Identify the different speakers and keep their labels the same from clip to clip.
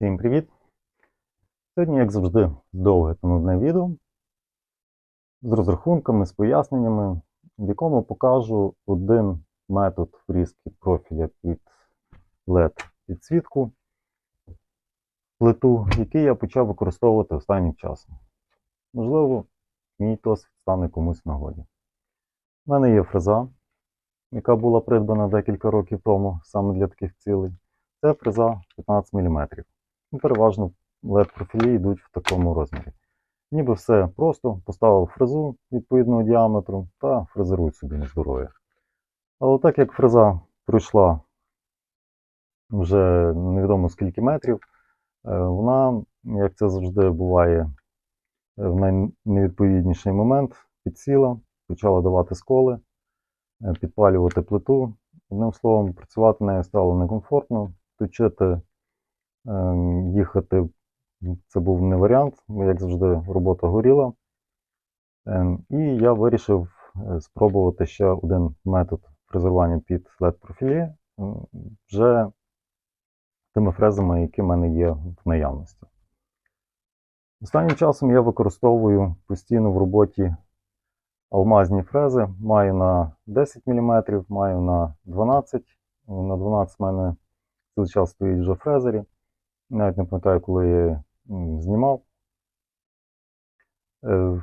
Speaker 1: Всім привіт! Сьогодні, як завжди, довге та нудне відео з розрахунками, з поясненнями, в якому покажу один метод врізки профіля під LED підсвітку плиту, який я почав використовувати останнім часом. Можливо, мій досвід стане комусь в нагоді. У мене є фреза, яка була придбана декілька років тому саме для таких цілей. Це фреза 15 мм. Ну, переважно led профілі йдуть в такому розмірі. Ніби все просто, поставив фрезу відповідного діаметру та фрезеруй собі на здоров'я. Але так як фреза пройшла вже невідомо скільки метрів, е, вона, як це завжди буває, е, в найневідповідніший момент підсіла, почала давати сколи, е, підпалювати плиту. Одним словом, працювати нею стало некомфортно, точити їхати це був не варіант, як завжди, робота горіла. Ем, І я вирішив е, спробувати ще один метод фрезерування під led профілі вже тими фрезами, які в мене є в наявності. Останнім часом я використовую постійно в роботі алмазні фрези. Маю на 10 мм, маю на 12 На 12 в мене цілий час стоїть вже фрезері. Навіть не пам'ятаю, коли я знімав. Е,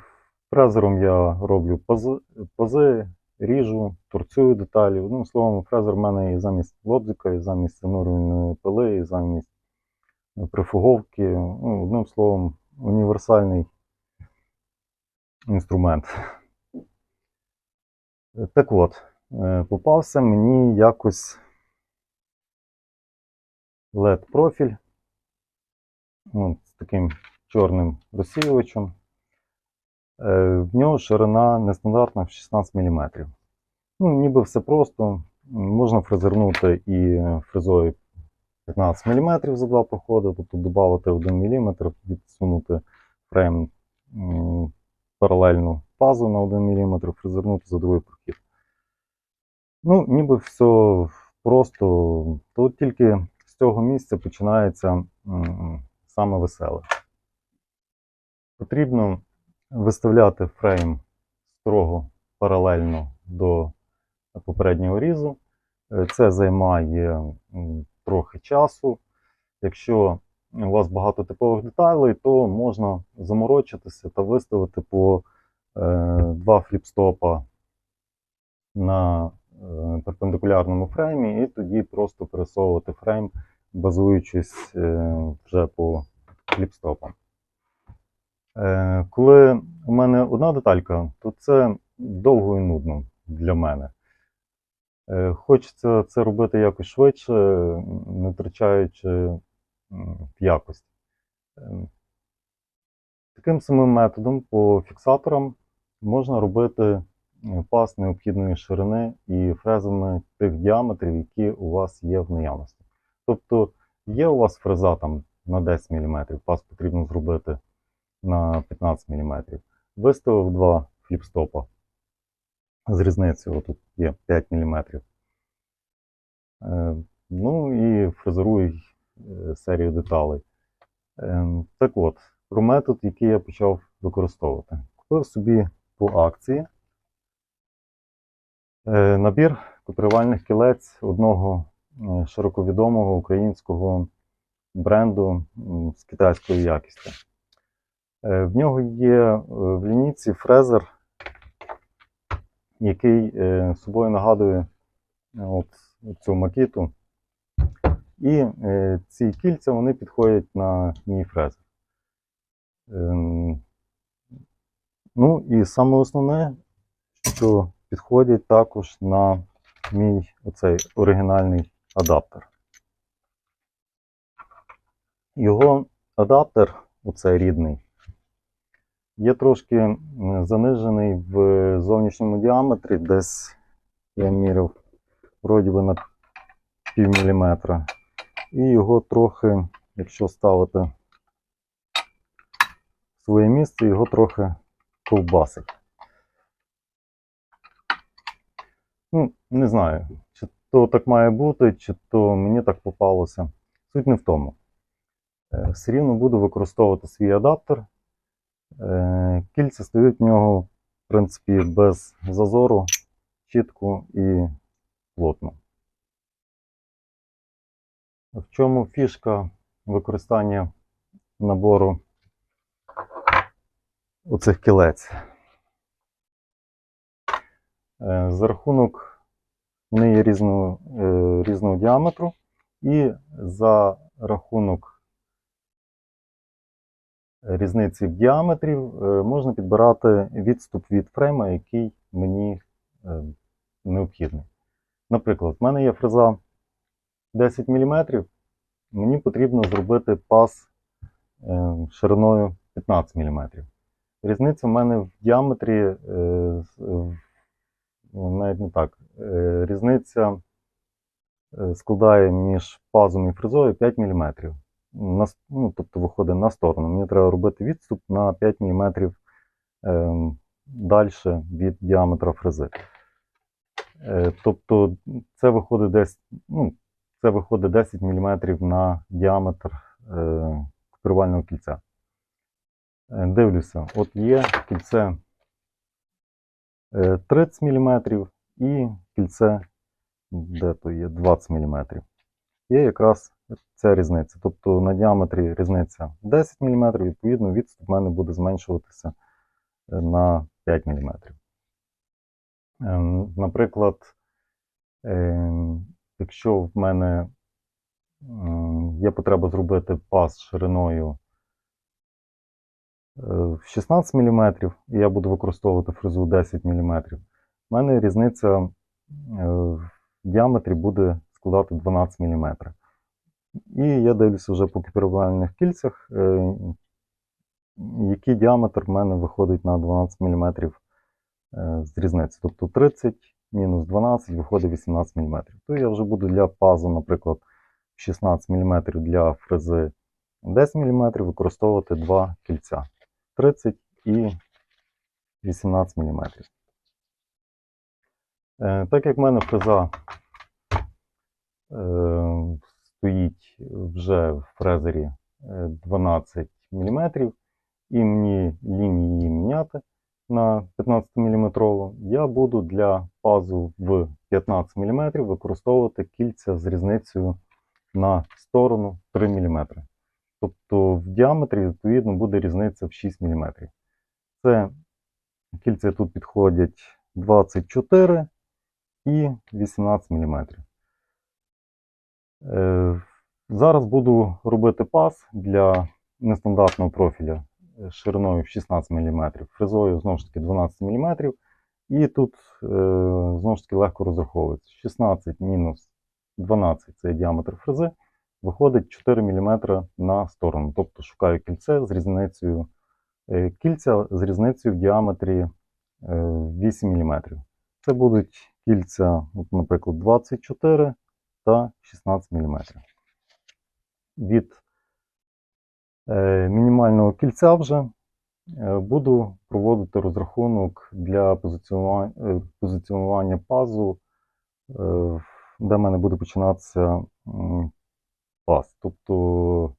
Speaker 1: фрезером я роблю пози, пози ріжу, торцюю деталі. Одним словом, фрезер в мене і замість лобзика, і замість занурювальної пили, і замість прифуговки. Ну, Одним словом, універсальний інструмент. Так от, е, попався мені якось LED профіль от, з таким чорним розсіювачем. Е, В нього ширина нестандартна в 16 мм. Ну, Ніби все просто. Можна фрезернути і фрезою 15 мм за два проходи, тобто додати 1 мм, відсунути фрейм паралельну фазу на 1 мм, фрезернути за другий прохід. Ну, ніби все просто. Тут тільки з цього місця починається саме веселе. Потрібно виставляти фрейм строго паралельно до попереднього різу. Е, Це займає трохи часу. Якщо у вас багато типових деталей, то можна заморочитися та виставити по е, два фліпстопа на е, перпендикулярному фреймі, і тоді просто пересовувати фрейм базуючись е, вже по кліпстопам. Е, коли у мене одна деталька, то це довго і нудно для мене. Е, хочеться це робити якось швидше, не втрачаючи якості. Таким самим методом по фіксаторам можна робити пас необхідної ширини і фрезами тих діаметрів, які у вас є в наявності. Тобто є у вас фреза там на 10 мм, пас потрібно зробити на 15 мм. Виставив два фліпстопа з різницею, тут є 5 мм. Е, ну і фрезеруй е, серію деталей. Е, так от, про метод, який я почав використовувати. Купив собі по акції набір копірувальних кілець одного широковідомого українського бренду з китайською якістю. Е, в нього є е, в лінійці фрезер, який собою нагадує от цю макіту. І ці кільця вони підходять на мій фрезер. Ем, ну і саме основне, що підходять також на мій оцей оригінальний адаптер. Його адаптер, оцей рідний, є трошки занижений в зовнішньому діаметрі, десь я міряв вроді би на пів міліметра. І його трохи, якщо ставити в своє місце, його трохи ковбасить. Ну, не знаю, то так має бути, чи то мені так попалося. Суть не в тому. Е, Все рівно буду використовувати свій адаптер. Е, Кільця стають в нього, в принципі, без зазору, чітко і плотно. В чому фішка використання набору оцих кілець? Е, За рахунок вони є різного, е, різного діаметру, і за рахунок різниці в діаметрі е, можна підбирати відступ від фрейма, який мені е, необхідний. Наприклад, в мене є фреза 10 мм, мені потрібно зробити пас е, шириною 15 мм. Різниця в мене в діаметрі в- навіть не так. Е, Різниця е, складає між пазом і фрезою 5 мм. На, ну, тобто виходить на сторону. Мені треба робити відступ на 5 мм е, далі від діаметра фрези. Е, тобто це виходить десь, ну, це виходить 10 мм на діаметр е, копірувального кільця. Е, Дивлюся, от є кільце е, 30 мм і кільце, де то є 20 мм. Є якраз ця різниця. Тобто на діаметрі різниця 10 мм, відповідно, відступ в мене буде зменшуватися е, на 5 мм. Ем, Наприклад, ем, якщо в мене є потреба зробити пас шириною е, 16 мм, і я буду використовувати фрезу 10 мм, в мене різниця е, в діаметрі буде складати 12 мм. І я дивлюся вже по копірувальних кільцях, е, який діаметр в мене виходить на 12 мм з різниці. Тобто 30 мінус 12 виходить 18 мм. То я вже буду для пазу, наприклад, 16 мм для фрези 10 мм використовувати два кільця 30 і 18 мм. Е, Так як в мене фреза е, стоїть вже в фрезері е, 12 мм, і мені лінії міняти на 15 мм, я буду для пазу в 15 мм використовувати кільця з різницею на сторону 3 мм. Тобто в діаметрі, відповідно, буде різниця в 6 мм. Це кільця тут підходять 24 і 18 мм. Е, Зараз буду робити пас для нестандартного профіля шириною в 16 мм, фрезою знову ж таки 12 мм. І тут е, знову ж таки легко розраховується. 16 мінус 12 це діаметр фрези, виходить 4 мм на сторону. Тобто шукаю кільце з різницею е, кільця з різницею в діаметрі е, 8 мм. Це будуть кільця, наприклад, 24 та 16 мм. Від е, мінімального кільця вже е, буду проводити розрахунок для позиціонування, е, пазу, е, де в мене буде починатися м, паз. Тобто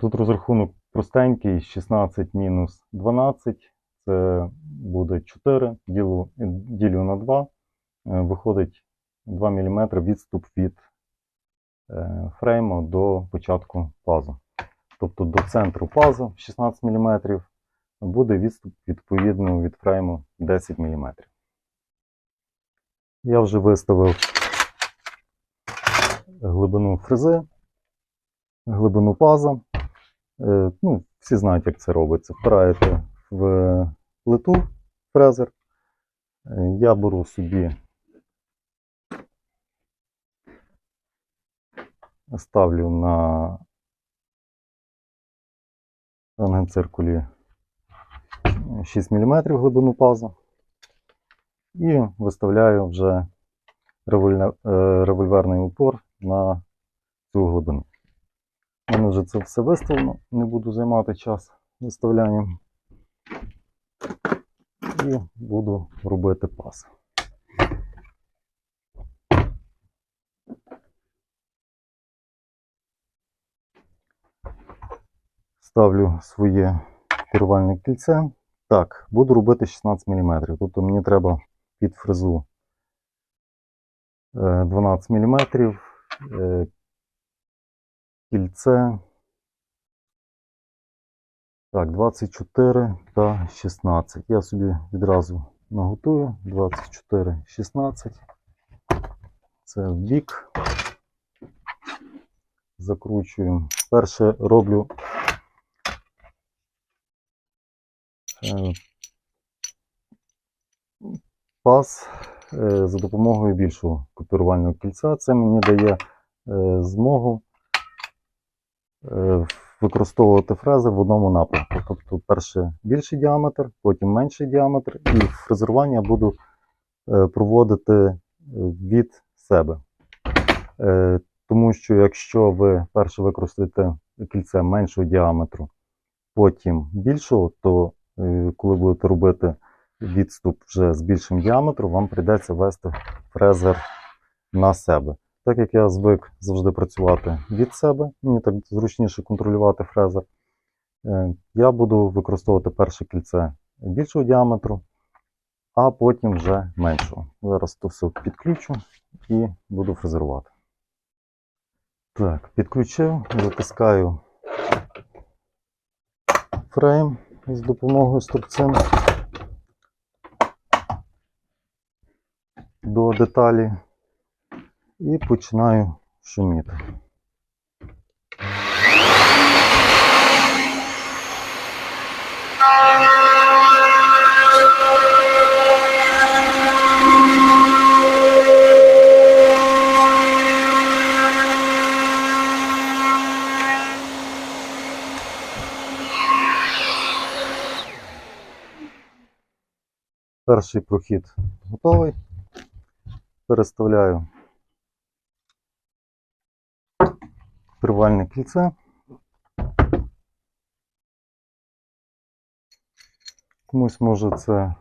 Speaker 1: тут розрахунок простенький, 16 мінус 12, це буде 4, ділю, ділю на 2, е, виходить 2 мм відступ від е, фрейму до початку пазу. Тобто до центру пазу 16 мм буде відступ відповідно від фрейму 10 мм. Я вже виставив глибину фрези, глибину паза. Е, Ну, всі знають, як це робиться. Впираєте в плиту фрезер. Е, Я беру собі ставлю на рентгенциркулі 6 мм глибину пазу і виставляю вже е, револьверний упор на цю глибину. У мене вже це все виставлено, не буду займати час виставлянням. І буду робити пас. ставлю своє керувальне кільце. Так, буду робити 16 мм. Тобто мені треба під фрезу е, 12 мм, е, кільце. Так, 24 та 16. Я собі відразу наготую. 24, 16. Це в бік. Закручую. Перше роблю е, пас е, за допомогою більшого копірувального кільця. Це мені дає е, змогу е, використовувати фрези в одному напрямку. Тобто, перше більший діаметр, потім менший діаметр, і фрезерування буду е, проводити е, від себе. Е, Тому що якщо ви перше використаєте кільце меншого діаметру, потім більшого, то е, коли будете робити відступ вже з більшим діаметром, вам прийдеться вести фрезер на себе. Так як я звик завжди працювати від себе, мені так зручніше контролювати фрезер, е, я буду використовувати перше кільце більшого діаметру, а потім вже меншого. Зараз то все підключу і буду фрезерувати. Так, підключив, затискаю фрейм з допомогою струбцин до деталі і починаю шуміти. Перший прохід готовий. Переставляю кривальне кільце. Комусь може це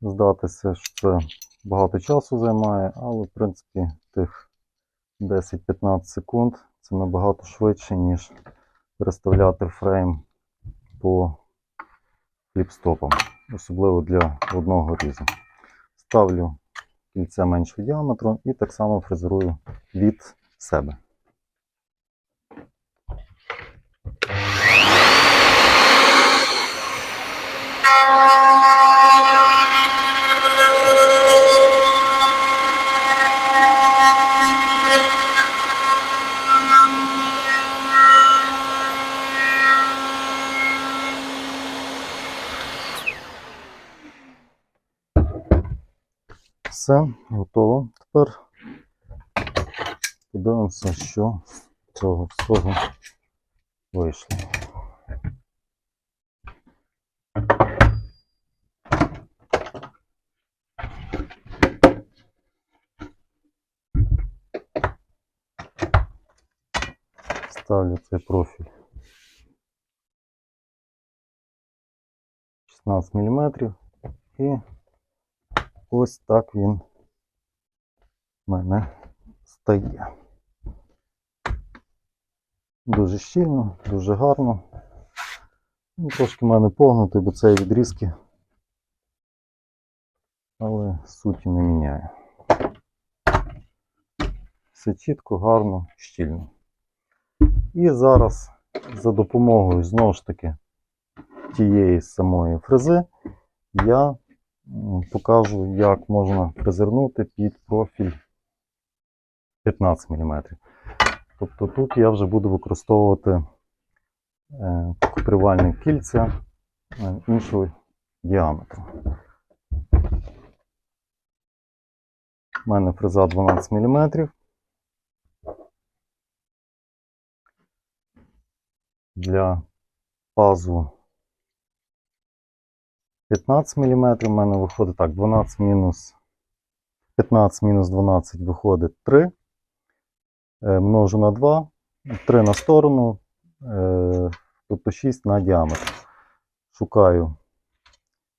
Speaker 1: здатися, що це багато часу займає, але в принципі тих 10-15 секунд це набагато швидше, ніж переставляти фрейм по фліпстопам, особливо для одного різу. Ставлю кільце меншого діаметру і так само фрезерую від себе. Все, готово. Тепер подивимося, що з цього всього вийшло. Ставлю цей профіль 16 мм і ось так він в мене стає. Дуже щільно, дуже гарно. Ну, Трошки в мене погнутий, бо це відрізки, але суті не міняє. Все чітко, гарно, щільно. І зараз за допомогою знову ж таки тієї самої фрези я покажу, як можна фрезернути під профіль 15 мм. Тобто тут я вже буду використовувати е, купривальне кільця е, іншого діаметру. У мене фреза 12 мм. Для пазу 15 мм у мене виходить так, 12 мінус 15 мінус 12 виходить 3. Е, Множу на 2, 3 на сторону, е, тобто 6 на діаметр. Шукаю.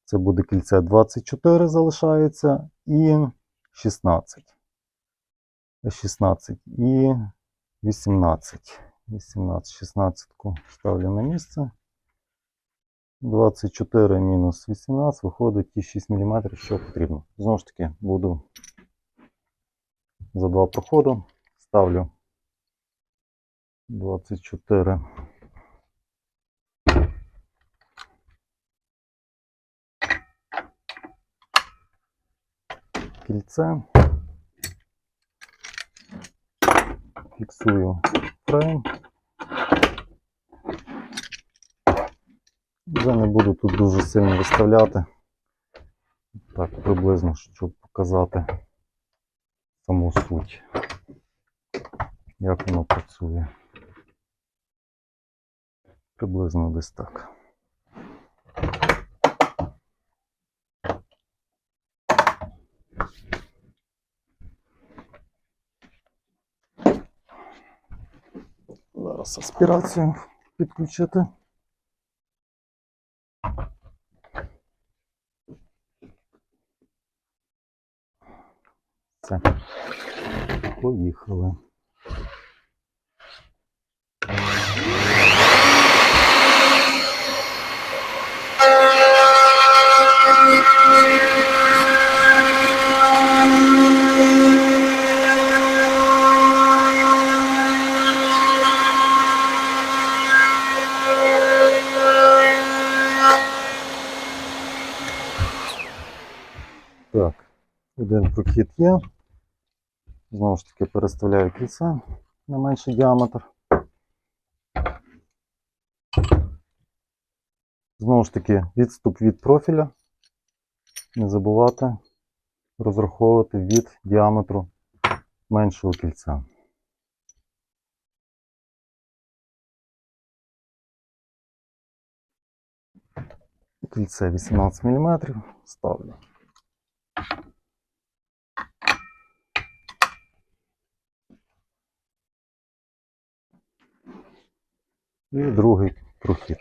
Speaker 1: Це буде кільце 24 залишається і 16. 16 і 18. 18, 16 ставлю на місце. 24 мінус 18 виходить ті 6 мм, що потрібно. Знову ж таки, буду за два проходи. Ставлю 24. Кільце. Фіксую фрейм. Вже не буду тут дуже сильно виставляти. Так, приблизно, щоб показати саму суть, як воно працює. Приблизно десь так. Зараз аспірацію підключити. Все. Поїхали. Так, один є. Знову ж таки переставляю кільце на менший діаметр. Знову ж таки, відступ від профіля. Не забувати розраховувати від діаметру меншого кільця. Кільце 18 мм ставлю. І другий прохід.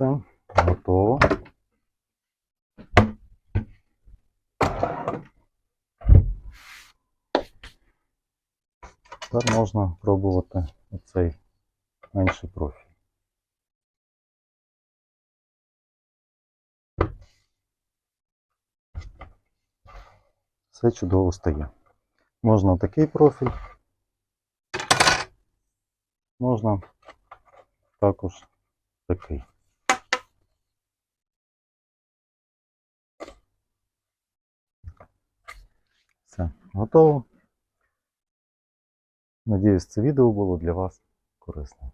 Speaker 1: Все, готово. Тепер можна пробувати оцей менший профіль. Все чудово стає. Можна такий профіль, можна також такий. Все, готово. Надіюсь, це відео було для вас корисним.